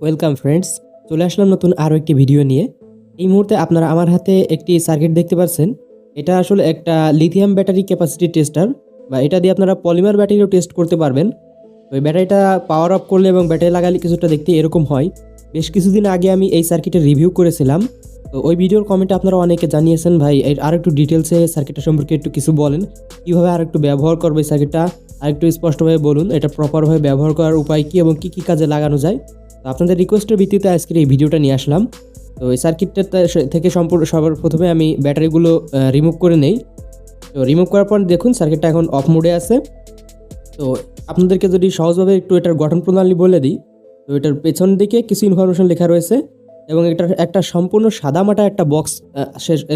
Welcome friends চলে আসলাম নতুন আরও একটি ভিডিও নিয়ে। এই মুহূর্তে আপনারা আমার হাতে একটি সার্কিট দেখতে পাচ্ছেন এটা আসলে একটা লিথিয়াম ব্যাটারি ক্যাপাসিটি টেস্টার বা এটা দিয়ে আপনারা পলিমার ব্যাটারিও টেস্ট করতে পারবেন। ওই ব্যাটারিটা পাওয়ার অফ করলে এবং ব্যাটারি লাগালে কিছুটা দেখতে এরকম হয়। বেশ কিছুদিন আগে আমি এই সার্কিটের রিভিউ করেছিলাম। তো ওই ভিডিওর কমেন্টে আপনারা অনেকে জানিয়েছেন, ভাই, এর আর একটু ডিটেলসে সার্কিটটা সম্পর্কে একটু কিছু বলেন। কীভাবে আর একটু ব্যবহার করবে সার্কিটটা আর একটু স্পষ্টভাবে বলুন, এটা প্রপারভাবে ব্যবহার করার উপায় কী এবং কী কী কাজে লাগানো যায়? তো আপনাদের রিকোয়েস্টের ভিত্তিতে আজকের এই ভিডিওটা নিয়ে আসলাম। তো এই সার্কিটটা থেকে সম্পূর্ণ, সবার প্রথমে আমি ব্যাটারিগুলো রিমুভ করে নেই। তো রিমুভ করার পর দেখুন সার্কিটটা এখন অফ মোডে আছে। তো আপনাদেরকে যদি সহজভাবে একটু এটার গঠন প্রণালী বলে দিই, তো এটার পেছন দিকে কিছু ইনফরমেশন লেখা রয়েছে। এবং এটার একটা সম্পূর্ণ সাদামাটা একটা বক্স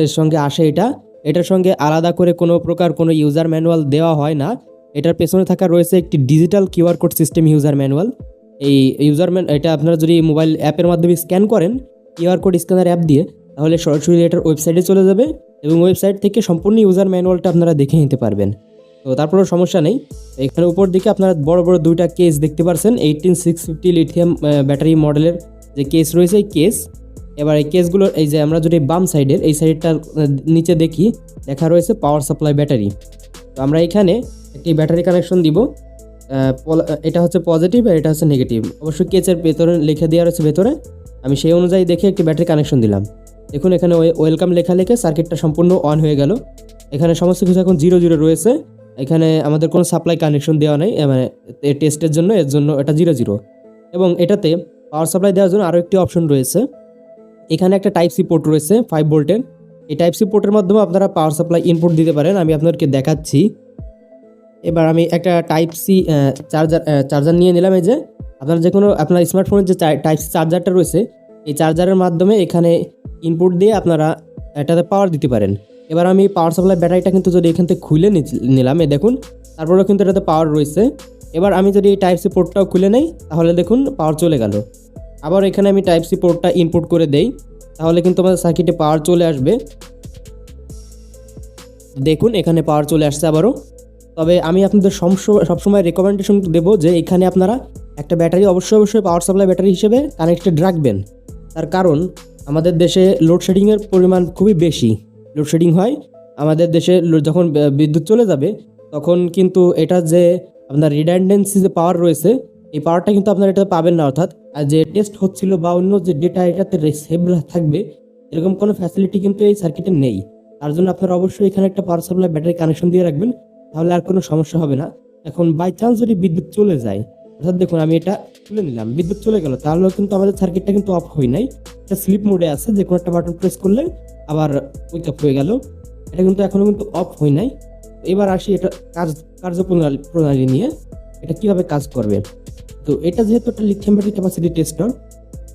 এর সঙ্গে আসে এটা। এটার সঙ্গে আলাদা করে কোনো প্রকার কোনো ইউজার ম্যানুয়াল দেওয়া হয় না। এটার পেছনে থাকা রয়েছে একটি digital QR code system user manual এই ইউজার ম্যান এটা আপনারা যদি মোবাইল অ্যাপের মাধ্যমে স্ক্যান করেন কিউআর কোড স্ক্যানার অ্যাপ দিয়ে, তাহলে সরাসরি এটার ওয়েবসাইটে চলে যাবে এবং ওয়েবসাইট থেকে সম্পূর্ণ ইউজার ম্যানুয়ালটা আপনারা দেখে নিতে পারবেন। তো তারপরেও সমস্যা নেই। এখানে উপর দিকে আপনারা বড় বড় দুইটা কেস দেখতে পারছেন। Eighteen six fifty lithium battery মডেলের যে কেস রয়েছে এই কেস এবার এই কেসগুলোর এই যে আমরা যদি বাম সাইডের এই সাইডটার নিচে দেখি লেখা রয়েছে পাওয়ার সাপ্লাই ব্যাটারি তো আমরা এখানে একটি ব্যাটারি কানেকশন দিব। এটা হচ্ছে পজিটিভ আর এটা হচ্ছে নেগেটিভ অবশ্যই কেচের ভেতরে লিখে দেওয়া রয়েছে ভেতরে। আমি সেই অনুযায়ী দেখে একটি ব্যাটারি কানেকশন দিলাম। দেখুন এখানে ওয়েলকাম লেখা লেখে সার্কিটটা সম্পূর্ণ অন হয়ে গেল। এখানে সমস্ত কিছু এখন জিরো জিরো রয়েছে। এখানে আমাদের কোনো সাপ্লাই কানেকশন দেওয়া নেই মানে টেস্টের জন্য, এর জন্য এটা জিরো জিরো এবং এটাতে পাওয়ার সাপ্লাই দেওয়ার জন্য আরও একটি অপশন রয়েছে। এখানে একটা টাইপ সি পোর্ট রয়েছে ফাইভ ভোল্টের। এই টাইপ সি পোর্টের মাধ্যমে আপনারা পাওয়ার সাপ্লাই ইনপুট দিতে পারেন, আমি আপনাদেরকে দেখাচ্ছি। এবার আমি একটা টাইপ সি চার্জার চার্জার নিয়ে নিলাম এই যে। আপনার যে কোনো আপনার স্মার্টফোনের যে টাইপ সি চার্জারটা রয়েছে, এই চার্জারের মাধ্যমে এখানে ইনপুট দিয়ে আপনারা এটাতে পাওয়ার দিতে পারেন। এবার আমি পাওয়ার সাপ্লাই ব্যাটারিটা কিন্তু যদি এখান থেকে খুলে নিলাম, এই দেখুন, তারপরেও কিন্তু এটাতে পাওয়ার রয়েছে। এবার আমি যদি এই টাইপ সি পোর্টটাও খুলে নেই, তাহলে দেখুন পাওয়ার চলে গেল। আবার এখানে আমি টাইপ সি পোর্টটা ইনপুট করে দেই, তাহলে কিন্তু আমাদের সার্কিটে পাওয়ার চলে আসবে। দেখুন, এখানে পাওয়ার চলে আসছে আবারও। তবে আমি আপনাদের সমস- সবসময় রেকমেন্ডেশন দেবো যে এখানে আপনারা একটা ব্যাটারি অবশ্যই অবশ্যই পাওয়ার সাপ্লাই ব্যাটারি হিসেবে কানেক্টেড রাখবেন। তার কারণ, আমাদের দেশে লোডশেডিংয়ের পরিমাণ খুবই বেশি। লোডশেডিং হয়, আমাদের দেশে যখন বিদ্যুৎ চলে যাবে, তখন কিন্তু এটা যে আপনার রিডান্ডেন্সি যে পাওয়ার রয়েছে এই পাওয়ারটা কিন্তু আপনারা এটা পাবেন না, অর্থাৎ, আর যে টেস্ট হচ্ছিল বা অন্য যে ডেটা এটাতে সেভ থাকবে, এরকম কোনো ফ্যাসিলিটি কিন্তু এই সার্কিটে নেই। তার জন্য আপনারা অবশ্যই এখানে একটা পাওয়ার সাপ্লাই ব্যাটারি কানেকশন দিয়ে রাখবেন, তাহলে আর কোনো সমস্যা হবে না। এখন বাই চান্স যদি বিদ্যুৎ চলে যায়, অর্থাৎ দেখুন আমি এটা তুলে নিলাম, বিদ্যুৎ চলে গেল, তাহলেও কিন্তু আমাদের সার্কিটটা কিন্তু অফ হয় নাই। এটা স্লিপ মোডে আছে যে কোনো একটা বাটন প্রেস করলে আবার উইক আপ হয়ে গেল। এটা কিন্তু এখনও কিন্তু অফ হয় নাই। এবার আসি এটা কাজ কার্যপ্রণালী প্রণালী নিয়ে। এটা কীভাবে কাজ করবে? তো এটা যেহেতু একটা লিথিয়াম ব্যাটারি ক্যাপাসিটি টেস্টার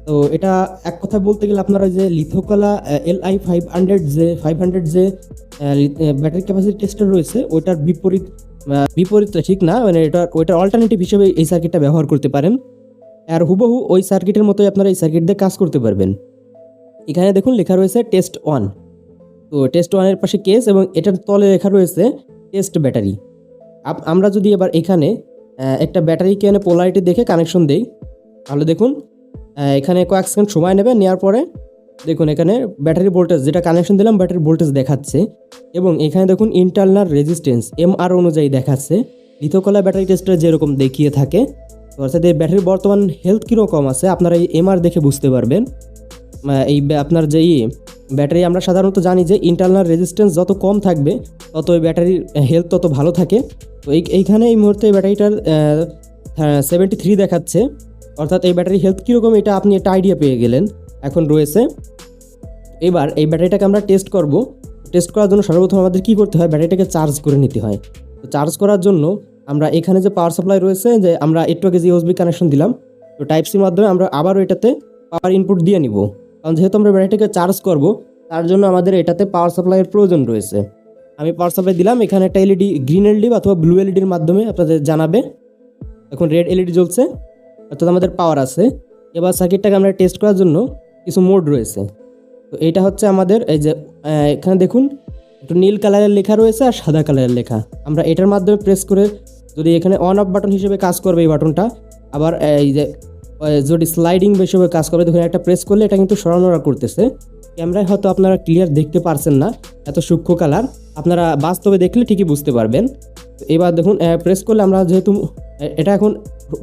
তো এটা এক কথা বলতে গেলে আপনারা যে লিথোকলা এল আই ফাইভ হান্ড্রেড যে ফাইভ হান্ড্রেড যে ব্যাটারি ক্যাপাসিটি টেস্টার রয়েছে, ওইটার বিপরীত বিপরীত ঠিক না মানে এটা, ওইটার অল্টারনেটিভ হিসেবে এই সার্কিটটা ব্যবহার করতে পারেন। আর হুবহু ওই সার্কিটের মতোই আপনারা এই সার্কিট দিয়ে কাজ করতে পারবেন। এখানে দেখুন লেখা রয়েছে টেস্ট ওয়ান তো টেস্ট ওয়ানের পাশে কেস এবং এটার তলে লেখা রয়েছে টেস্ট ব্যাটারি আমরা যদি এবার এখানে একটা ব্যাটারিকে এনে পোলারিটি দেখে কানেকশন দেই। তাহলে দেখুন এখানে কয়েক সেকেন্ড সময় নেবে নেওয়ার পরে দেখুন এখানে ব্যাটারি ভোল্টেজ যেটা কানেকশন দিলাম, ব্যাটারি ভোল্টেজ দেখাচ্ছে। এবং এখানে দেখুন ইন্টারনাল রেজিস্ট্যান্স এম আর অনুযায়ী দেখাচ্ছে। লিথোকলা ব্যাটারি টেস্টার যেরকম দেখিয়ে থাকে অর্থাৎ এই ব্যাটারির বর্তমান হেলথ কীরকম আছে, আপনারা এই এম আর দেখে বুঝতে পারবেন। এই আপনার যে ই, ব্যাটারি, আমরা সাধারণত জানি যে ইন্টারনাল রেজিস্ট্যান্স যত কম থাকবে, তত ওই ব্যাটারির হেলথ তত ভালো থাকে। তো এই এইখানে এই মুহূর্তে এই ব্যাটারিটার সেভেন্টি থ্রি দেখাচ্ছে। অর্থাৎ এই ব্যাটারি হেলথ কীরকম, এটা আপনি একটা আইডিয়া পেয়ে গেলেন। এখন রয়েছে। এবার এই ব্যাটারিটাকে আমরা টেস্ট করব। টেস্ট করার জন্য সর্বপ্রথম আমাদের কী করতে হয়? ব্যাটারিটাকে চার্জ করে নিতে হয়। তো চার্জ করার জন্য আমরা এখানে যে পাওয়ার সাপ্লাই রয়েছে, যে আমরা একটু আগে যে ইউএসবি কানেকশন দিলাম, তো টাইপ সির মাধ্যমে আমরা আবারও এটাতে পাওয়ার ইনপুট দিয়ে নিব। কারণ যেহেতু আমরা ব্যাটারিটাকে চার্জ করব, তার জন্য আমাদের এটাতে পাওয়ার সাপ্লাইয়ের প্রয়োজন রয়েছে। আমি পাওয়ার সাপ্লাই দিলাম, এখানে একটা এলইডি গ্রিন এলইডি অথবা ব্লু এলইডির মাধ্যমে আপনাদের জানাবে। এখন রেড এলইডি জ্বলছে, অর্থাৎ আমাদের পাওয়ার আছে। এবার সার্কিটটাকে আমরা টেস্ট করার জন্য কিছু মোড রয়েছে। তো এইটা হচ্ছে আমাদের, এই যে এখানে দেখুন, একটু নীল কালারের লেখা রয়েছে আর সাদা কালারের লেখা। আমরা এটার মাধ্যমে প্রেস করে যদি এখানে অন অফ বাটন হিসেবে কাজ করবে এই বাটনটা আবার এই যে যদি স্লাইডিং হিসেবে কাজ করবে তখন একটা প্রেস করলে এটা কিন্তু সরানোরা করতেছে। ক্যামেরায় হয়তো আপনারা ক্লিয়ার দেখতে পারছেন না, এত সূক্ষ্ম কালার আপনারা বাস্তবে দেখলে ঠিকই বুঝতে পারবেন। এবার দেখুন প্রেস করলে আমরা যেহেতু এটা এখন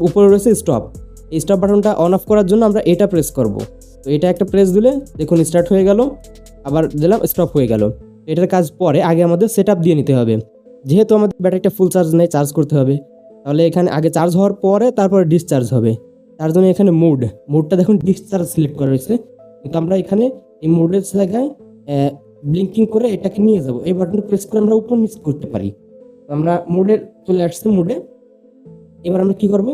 উপরে রয়েছে স্টপ এই স্টপ বাটনটা অন অফ করার জন্য আমরা এটা প্রেস করব। তো এটা একটা প্রেস দিলে দেখুন স্টার্ট হয়ে গেল, আবার দিলাম স্টপ হয়ে গেল। এটার কাজ পরে আগে আমাদের সেট দিয়ে নিতে হবে। যেহেতু আমাদের ব্যাটারিটা ফুল চার্জ নেই চার্জ করতে হবে। তাহলে এখানে আগে চার্জ হওয়ার পরে তারপরে ডিসচার্জ হবে। তার জন্য এখানে মুড মুডটা দেখুন ডিসচার্জ সিলেক্ট করা রয়েছে। কিন্তু আমরা এখানে এই মুডের জায়গায় ব্লিঙ্কিং করে এটাকে নিয়ে যাব। এই বাটনটা প্রেস করে আমরা উপর নিচ করতে পারি। আমরা মোডে চলে আসছে মোডে। এবার আমরা কি করব?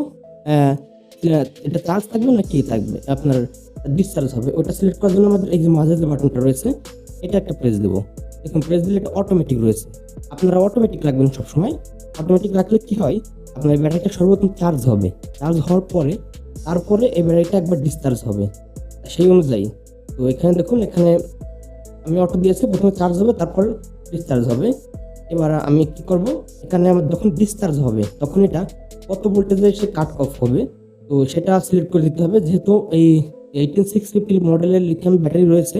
এটা চার্জ থাকবে না কি থাকবে? আপনার ডিসচার্জ হবে। ওটা সিলেক্ট করার জন্য আমাদের এই যে মাঝে যে বাটনটা রয়েছে, এটা একটা প্রেস দেবো। দেখুন প্রেস দিলে এটা অটোমেটিক রয়েছে। আপনারা অটোমেটিক রাখবেন সবসময়। অটোমেটিক রাখলে কি হয়? আপনার ব্যাটারিটা সর্বপ্রথম চার্জ হবে। চার্জ হওয়ার পরে, তারপরে এই ব্যাটারিটা একবার ডিসচার্জ হবে। সেই অনুযায়ী তো এখানে দেখুন, এখানে আমি অটো দিয়েছি, প্রথমে চার্জ হবে, তারপর ডিসচার্জ হবে। এবার আমি কি করব? এখানে আমার যখন ডিসচার্জ হবে, তখন এটা কত ভোল্টেজে সে কাট অফ হবে? তো সেটা সিলেক্ট করে দিতে হবে, যেহেতু এই এইটিন সিক্স ফিফটি মডেলের লিথিয়াম ব্যাটারি রয়েছে,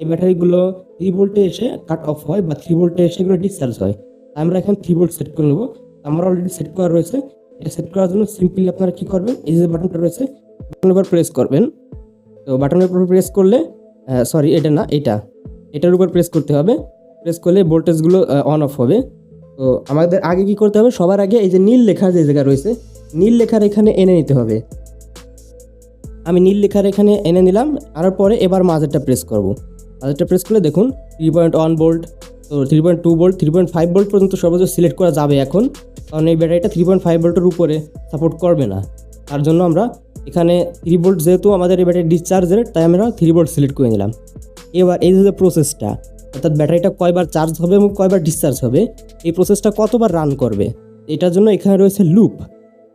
এই ব্যাটারিগুলো থ্রি ভোল্টে এসে কাট অফ হয় বা থ্রি ভোল্টে এসে এগুলো ডিসচার্জ হয়। আমরা এখন থ্রি ভোল্ট সেট করে নেব। আমার অলরেডি সেট করা রয়েছে। এটা সেট করার জন্য সিম্পলি আপনারা কী করবেন, এই যে বাটনটা রয়েছে উপর প্রেস করবেন। তো বাটনের উপর প্রেস করলে সরি এটা না, এটা। এটার উপর প্রেস করতে হবে। প্রেস করলে ভোল্টেজগুলো অন অফ হবে। তো আমাদের আগে কি করতে হবে? সবার আগে এই যে নীল লেখার যে জায়গা রয়েছে, নীল লেখার এখানে এনে নিতে হবে। আমি নীল লেখার এখানে এনে নিলাম, আর পরে এবার মাঝেরটা প্রেস করব। মাঝেরটা প্রেস করলে দেখুন থ্রি পয়েন্ট ওয়ান ভোল্ট তো three point two volt three point five volt পর্যন্ত সর্বোচ্চ সিলেক্ট করা যাবে এখন। কারণ এই ব্যাটারিটা থ্রি পয়েন্ট ফাইভ ভোল্টের উপরে সাপোর্ট করবে না। তার জন্য আমরা এখানে থ্রি ভোল্ট যেহেতু আমাদের এই ব্যাটারি ডিসচার্জ রেট তাই আমরা থ্রি ভোল্ট সিলেক্ট করে নিলাম। এবার এই যে প্রসেসটা অর্থাৎ ব্যাটারিটা কয়বার চার্জ হবে এবং কয়বার ডিসচার্জ হবে, এই প্রসেসটা কতবার রান করবে? এটার জন্য এখানে রয়েছে লুপ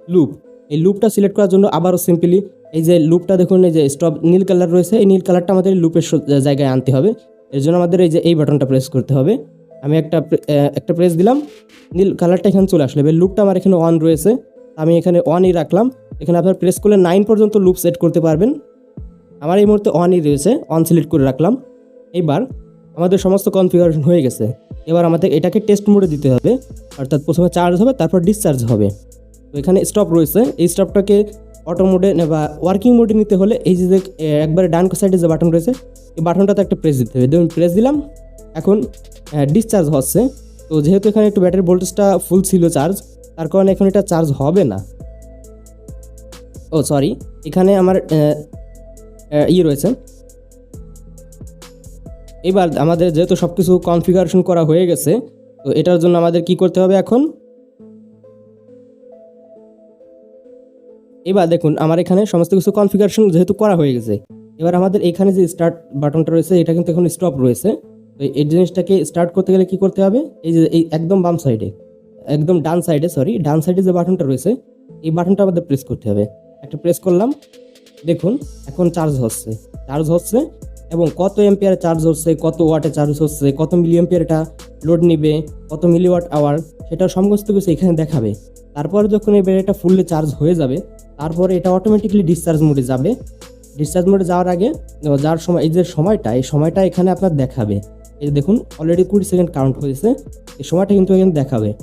লুপ এই লুপটা সিলেক্ট করার জন্য আবারও সিম্পলি এই যে লুপটা দেখুন, এই যে স্টপ নীল কালার রয়েছে, এই নীল কালারটা আমাদের লুপের জায়গায় আনতে হবে। এর জন্য আমাদের এই যে এই বাটনটা প্রেস করতে হবে। আমি একটা একটা প্রেস দিলাম, নীল কালারটা এখানে চলে আসলো। এবার লুপটা আমার এখানে অন রয়েছে আমি এখানে অনই রাখলাম। এখানে আপনার প্রেস করলে নাইন পর্যন্ত লুপ সেট করতে পারবেন। আমার এই মুহূর্তে অনই রয়েছে অন সিলেক্ট করে রাখলাম। এইবার আমাদের সমস্ত কনফিগারেশন হয়ে গেছে। এবার আমাদের এটাকে টেস্ট মোডে দিতে হবে অর্থাৎ প্রথমে চার্জ হবে তারপর ডিসচার্জ হবে। তো এখানে স্টপ রয়েছে এই স্টপটাকে অটো মোডে বা ওয়ার্কিং মোডে নিতে হলে এই যে যে, একবারে ডান সাইডে যে বাটন রয়েছে এই বাটনটাতে একটা প্রেস দিতে হবে। দেখুন প্রেস দিলাম এখন ডিসচার্জ হচ্ছে। তো যেহেতু এখানে একটু ব্যাটারি ভোল্টেজটা ফুল ছিল চার্জ তার কারণে এখন এটা চার্জ হবে না। ও সরি এখানে আমার ইয়ে রয়েছে। এবার আমাদের যেহেতু সব কিছু কনফিগারেশন করা হয়ে গেছে, তো এটার জন্য আমাদের কি করতে হবে এখন? এবার দেখুন, আমার এখানে সমস্ত কিছু কনফিগারেশন যেহেতু করা হয়ে গেছে, এবার আমাদের এখানে যে স্টার্ট বাটনটা রয়েছে, এটা কিন্তু এখন স্টপ রয়েছে। তো এই জিনিসটাকে স্টার্ট করতে গেলে কি করতে হবে? এই যে, এই একদম বাম সাইডে একদম ডান সাইডে সরি ডান সাইডে যে বাটনটা রয়েছে, এই বাটনটা আমাদের প্রেস করতে হবে। একটা প্রেস করলাম। দেখুন এখন চার্জ হচ্ছে। চার্জ হচ্ছে এবং কত এম্পিয়ারে চার্জ হচ্ছে কত ওয়াটে চার্জ হচ্ছে কত মিলি এম্পিয়ার এটা লোড নিবে কত মিলি ওয়াট আওয়ার সেটা সমস্ত কিছু এখানে দেখাবে। তারপরে যখন এই ব্যাটারিটা ফুললি চার্জ হয়ে যাবে তারপরে এটা অটোমেটিকলি ডিসচার্জ মোডে যাবে। ডিসচার্জ মোডে যাওয়ার আগে আহ, যার সময় এই যে সময়টা এই সময়টা এখানে আপনার দেখাবে। এই দেখুন অলরেডি কুড়ি সেকেন্ড কাউন্ট হয়েছে। এই সময়টা কিন্তু এখানে দেখাবে।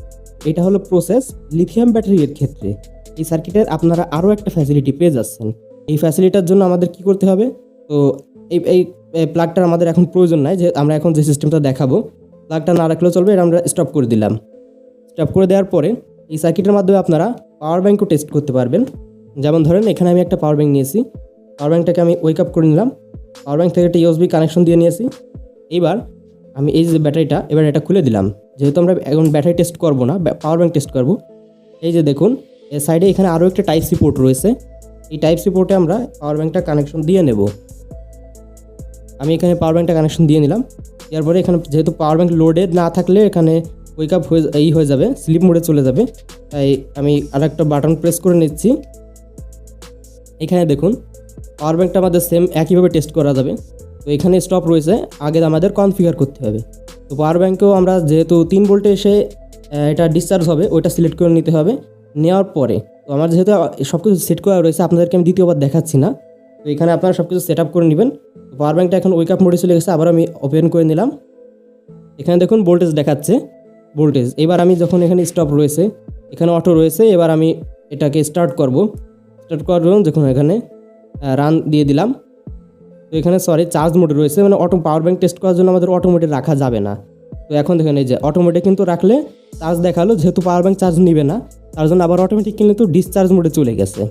এটা হলো প্রসেস লিথিয়াম ব্যাটারির ক্ষেত্রে। এই সার্কিটের আপনারা আরও একটা ফ্যাসিলিটি পেয়ে যাচ্ছেন। এই ফ্যাসিলিটার জন্য আমাদের কি করতে হবে? তো এই এই প্লাগটার আমাদের এখন প্রয়োজন নাই, যে আমরা এখন যে সিস্টেমটা দেখাবো প্লাগটা না রাখলেও চলবে, এটা আমরা স্টপ করে দিলাম। স্টপ করে দেওয়ার পরে এই সার্কিটের মাধ্যমে আপনারা পাওয়ার ব্যাঙ্কও টেস্ট করতে পারবেন। যেমন ধরেন, এখানে আমি একটা পাওয়ার ব্যাঙ্ক নিয়েছি। পাওয়ার ব্যাঙ্কটাকে আমি ওয়েক আপ করে নিলাম। পাওয়ার ব্যাঙ্ক থেকে একটা ইউএসবি কানেকশন দিয়ে নিয়েছি। এবার আমি এই যে ব্যাটারিটা, এবার এটা খুলে দিলাম। যেহেতু আমরা এখন ব্যাটারি টেস্ট করব না পাওয়ার ব্যাঙ্ক টেস্ট করব। এই যে দেখুন এর সাইডে এখানে আরও একটা টাইপ সি পোর্ট রয়েছে। এই টাইপ সি পোর্টে আমরা পাওয়ার ব্যাঙ্কটা কানেকশন দিয়ে নেব। আমি এখানে পাওয়ার ব্যাঙ্কটা কানেকশন দিয়ে নিলাম। এরপরে এখানে যেহেতু পাওয়ার ব্যাঙ্ক লোডেড না থাকলে এখানে ওয়েক আপ হয়ে এই হয়ে যাবে স্লিপ মোডে চলে যাবে। তাই আমি আর একটা বাটন প্রেস করে নিচ্ছি। এখানে দেখুন পাওয়ার ব্যাঙ্কটা আমাদের সেম একইভাবে টেস্ট করা যাবে। তো এখানে স্টপ রয়েছে, আগে আমাদের কনফিগার করতে হবে। তো পাওয়ার ব্যাঙ্কেও আমরা যেহেতু তিন ভোল্টে এসে এটা ডিসচার্জ হবে, ওইটা সিলেক্ট করে নিতে হবে। নেওয়ার পরে, তো আমার যেহেতু সব কিছু সেট করা রয়েছে, আপনাদেরকে আমি দ্বিতীয়বার দেখাচ্ছি না। তো এখানে আপনারা সব কিছু সেট আপ করে নেবেন পাওয়ার ব্যাঙ্কটা এখন ওয়েক আপ মোডে চলে গেছে আবার আমি ওপেন করে নিলাম। এখানে দেখুন ভোল্টেজ দেখাচ্ছে ভোল্টেজ এবার আমি যখন এখানে স্টপ রয়েছে, এখানে অটো রয়েছে, এবার আমি এটাকে স্টার্ট করব। স্টার্ট করার করব যখন এখানে রান দিয়ে দিলাম। তো এখানে সরি চার্জ মোডে রয়েছে মানে অটো পাওয়ার ব্যাঙ্ক টেস্ট করার জন্য আমাদের অটোমেটে রাখা যাবে না। তো এখন দেখেন এই যে অটোমেটে কিন্তু রাখলে চার্জ দেখাল, যেহেতু পাওয়ার ব্যাঙ্ক চার্জ নিবে না তার জন্য আবার অটোমেটিক কিন্তু ডিসচার্জ মোডে চলে গেছে।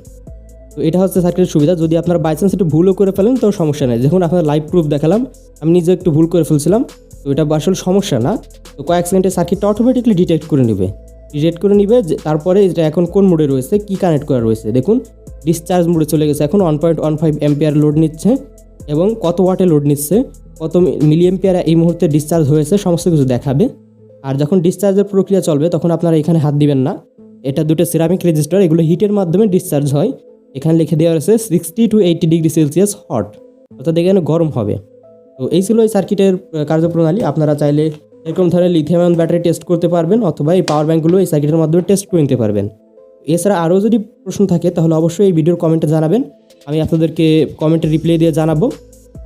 তো এটা হচ্ছে সার্কিটের সুবিধা। যদি আপনার বাই চান্স একটু ভুলও করে ফেলেন, তো সমস্যা নেই। দেখুন, আপনার লাইভ প্রুফ দেখালাম। আমি নিজে একটু ভুল করে ফেলছিলাম। তো এটা আসলে সমস্যা না। তো কয়েক সেকেন্ডে সার্কিটটা অটোমেটিকলি ডিটেক্ট করে নেবে। ডিটেক্ট করে নিবে যে তারপরে এটা এখন কোন মোডে রয়েছে, কি কানেক্ট করা রয়েছে। দেখুন ডিসচার্জ মোডে চলে গেছে। এখন one point one five ampere load নিচ্ছে এবং কত ওয়াটে লোড নিচ্ছে, কত মিলি এম্পিয়ার এই মুহূর্তে ডিসচার্জ হয়েছে, সমস্ত কিছু দেখাবে। আর যখন ডিসচার্জের প্রক্রিয়া চলবে, তখন আপনারা এখানে হাত দিবেন না। এটা দুটো সিরামিক রেজিস্টার এগুলো হিটের মাধ্যমে ডিসচার্জ হয়। এখানে লিখে দেওয়া রয়েছে sixty two eighty degree Celsius hot অর্থাৎ এখানে গরম হবে। তো এই ছিল এই সার্কিটের কার্যপ্রণালী। আপনারা চাইলে এরকম ধরনের লিথিয়াম ব্যাটারি টেস্ট করতে পারবেন, অথবা এই পাওয়ার ব্যাঙ্কগুলো এই সার্কিটের মাধ্যমে টেস্ট করে নিতে পারবেন। এছাড়া আরও যদি প্রশ্ন থাকে, তাহলে অবশ্যই এই ভিডিওর কমেন্টে জানাবেন। আমি আপনাদেরকে কমেন্টে রিপ্লাই দিয়ে জানাব।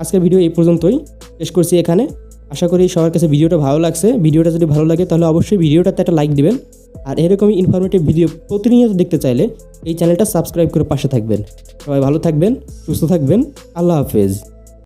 আজকের ভিডিও এই পর্যন্তই। শেষ করছি এখানে। আশা করি সবার কাছে ভিডিওটা ভালো লাগছে। ভিডিওটা যদি ভালো লাগে তাহলে অবশ্যই ভিডিওটাতে একটা লাইক দেবেন। আর এরকমই ইনফরমেটিভ ভিডিও প্রতিনিয়ত দেখতে চাইলে এই চ্যানেলটা সাবস্ক্রাইব করে পাশে থাকবেন। সবাই ভালো থাকবেন, সুস্থ থাকবেন। আল্লাহ হাফেজ।